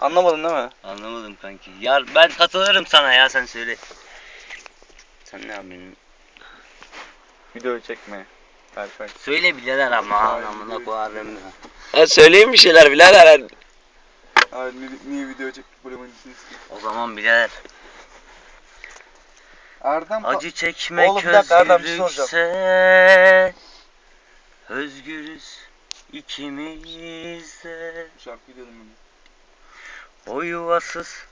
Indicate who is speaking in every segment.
Speaker 1: Anlamadın değil mi?
Speaker 2: Anlamadım kanki. Ya ben katılırım sana ya sen söyle. Sen ne yapıyorsun?
Speaker 1: Video çekme. Berkay.
Speaker 2: Söyle birader ama
Speaker 1: buyur.
Speaker 2: koyarım ya.
Speaker 3: Ha söyleyeyim bir şeyler birader.
Speaker 1: Abi niye, niye video çektik böyle ki?
Speaker 2: O zaman birader.
Speaker 1: Erdem
Speaker 2: Acı çekmek
Speaker 1: Oğlum bir dakika, Erdem, bir şey
Speaker 2: özgürlükse Özgürüz ikimiz de
Speaker 1: şarkı diyordum ben.
Speaker 2: O yuvasız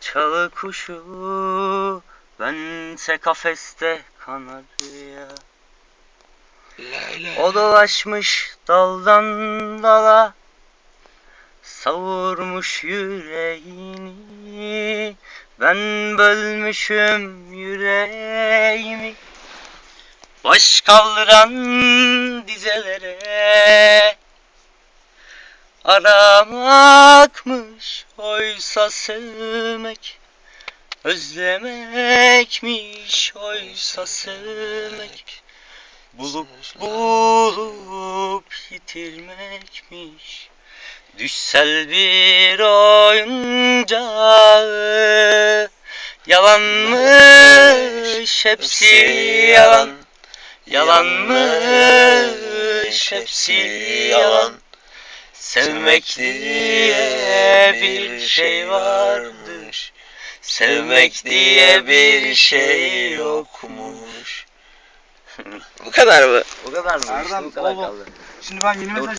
Speaker 2: çalı kuşu Bense kafeste kanarya. O dolaşmış daldan dala Savurmuş yüreğini. Ben bölmüşüm yüreğimi Baş kaldıran dizelere Aramakmış oysa sevmek Özlemekmiş oysa sevmek Bulup bulup yitirmekmiş. Düşsel bir oyuncağı Yalanmış hepsi yalan. Yalanmış hepsi yalan Sevmek diye bir şey varmış Sevmek diye bir şey yokmuş
Speaker 3: Bu kadar mı?
Speaker 2: O kadar mı?
Speaker 1: Erdem,
Speaker 2: İşte bu kadar kaldı.
Speaker 1: Şimdi ben yeni mesaj